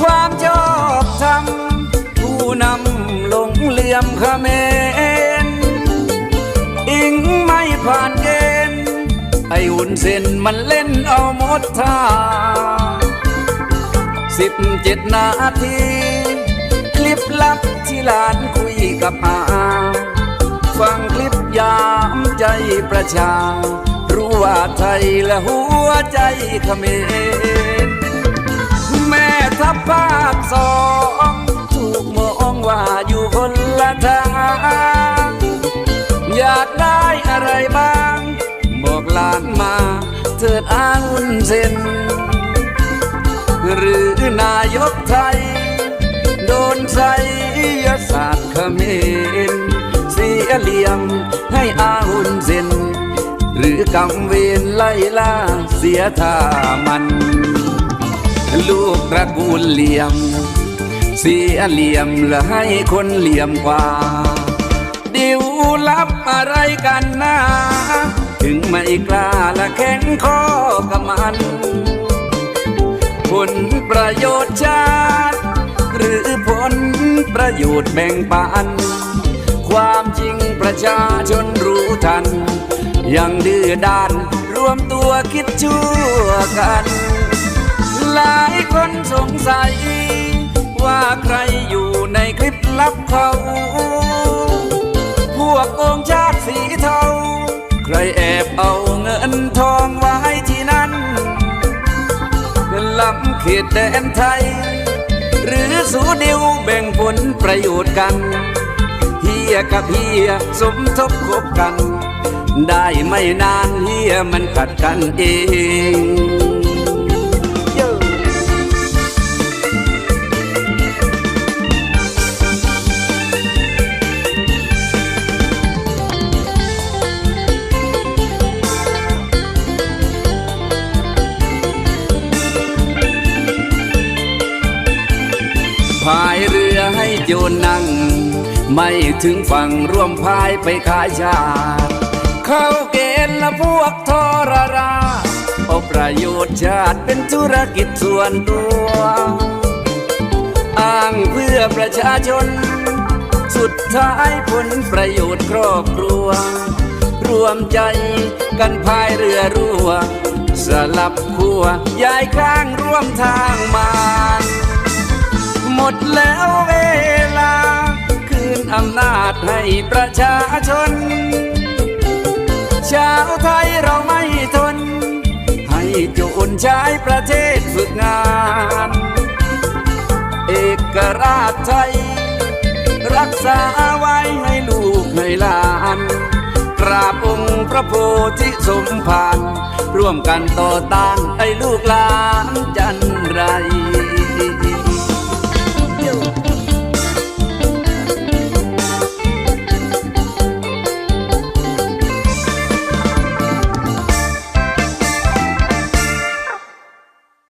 ความชอบธรรมผู้นำลงเหลี่ยมเขมรอิงไม่ผ่านเกณฑ์ไอ้หุ่นเส้นมันเล่นเอาหมดท่าสิบเจ็ดนาที คลิปลับที่หลานคุยกับอาฟังคลิปยามใจประชา รู้ว่าไทยและหัวใจเขมรแม่ ทัพภาคสองถูกมองว่าอยู่คนละทางอยากได้อะไรบ้างบอกหลานมาเถิดอาวุ่นเส้นหรือนายกไทย โดนใส่ยศาสตร์เขมรเสียเหลี่ยมให้อาหุ่นเส้นหรือกำเวรไล่ล่าเสียท่ามัน ลูกตระกูลเหลี่ยม เสียเหลี่ยมและให้คนเหลี่ยมกว่า ดิวลับอะไรกันนะถึงไม่กล้าและแข็งคอกับมัน ผลประโยชน์ชาติ หรือผลประโยชน์แบ่งปัน ความจริงประชาชนรู้ทัน ยังดื้อด้านรวมตัวคิดชั่วกัน สงสัย ว่าใครอยู่ในคลิปลับเขา พวกโกงชาติสีเทา ใครแอบเอาเงินทองไว้ที่นั่นล้ำเขตแดนไทย หรือสูดิวแบ่งผลประโยชน์กัน เฮียกับเฮียสมทบคบกัน ได้ไม่นานเฮียมันขัดกันเอง อให้โยนนั่ง ไม่ถึงฝั่งร่วมพายไปขายชาติเข้าเกณฑ์ละพวกทรราเอาประโยชน์ชาติเป็นธุรกิจส่วนตัว อ้างเพื่อประชาชน สุดท้ายผลประโยชน์ครอบครัว รวมใจกันพายเรือรั่วสลับขั้วย้ายข้างร่วมทางมาหมดแล้วเว ลา คืนอำนาจให้ประชาชน ชาวไทยเราไม่ทน ให้โจรใช้ประเทศฝึกงาน เอกราชไทย รักษาไว้ให้ลูกให้หลานกราบองค์พระโพธิสมภารร่วมกันต่อต้านให้ลูกหลานจันไร